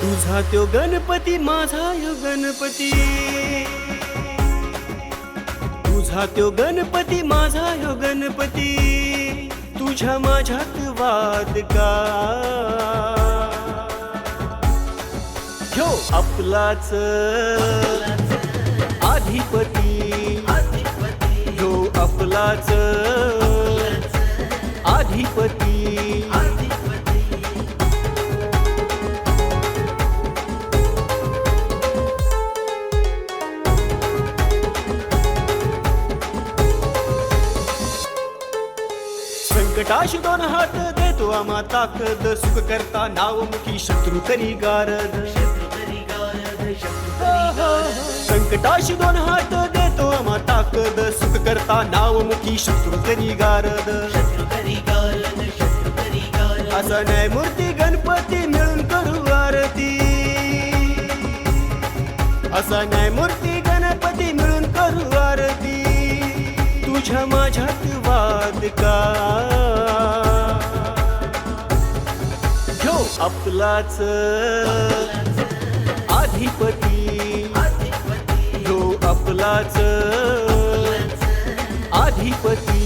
तुझा त्यो गणपती माझा यो गणपती. तुझा त्यो गणपती माझा यो गणपती. तुझ्या माझ्यात वाद का? ह्यो आपलाच अधिपती. ह्यो आपलाच अधिपती. संकटाशी दोन हात देतो आम्हा ताकद. सुख करता नाव मुखी शत्रू करी गारद. संकटाशी दोन हात देतो आम्हा ताकद. सुख करता नाव मुखी शत्रू करी गारद. असा न्यायमूर्ती गणपती मिळून करू आरती. असा न्यायमूर्ती गणपती मिळून करू आरती. तुझ्या माझ्यात वाद का? आपलाच अधिपती. जो आपलाच अधिपती.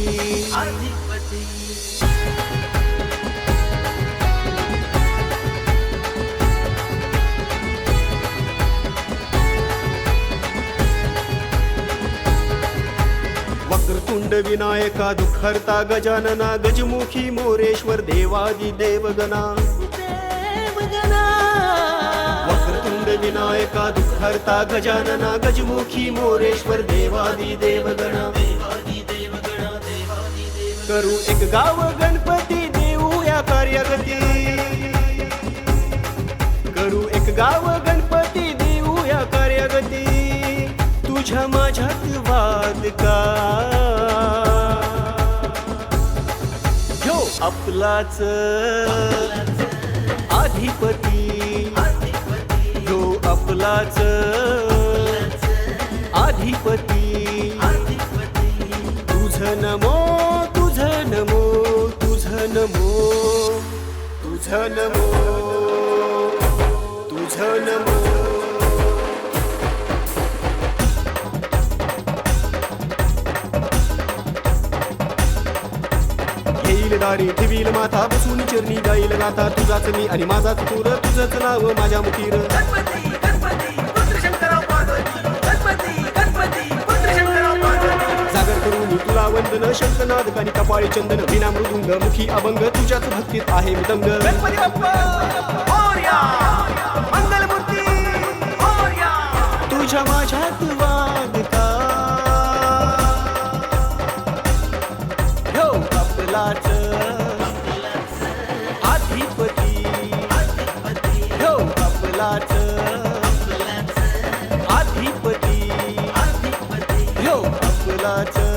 वक्रतुंड विनायका दुःखर्ता गजानना गजमुखी मोरेश्वर देवादि देवगणा विनायका दुःखर्ता गजानना गजमुखी मोरेश्वर देवादी देवगणा. करू एक गाव गणपती देऊ या कार्यगती. करू एक गाव गणपती देऊ या कार्यगती. तुझ्या माझ्यात वाद का? आपलाच अधिपती. ह्यो आपलाच अधिपती तुझ नमो तुझ नमो तुझ नमो. तुझ नमो तुझ नमो. दारी ठेवील माथा बसून चिरणी गाईल नाथा तुझाच मी आणि माझाच तूर तुझंच नाव माझ्या मुखीर. कानी कपाळी चंदन विना मृदुंग मुखी अभंग तुझ्याच भक्तीत आहे मृदंग गणपती मंगलमूर्ती तुझ्या माझ्यात वाद का? ह्यो आपलाच अधिपती ह्यो आपलाच अधिपती ह्यो आपलाच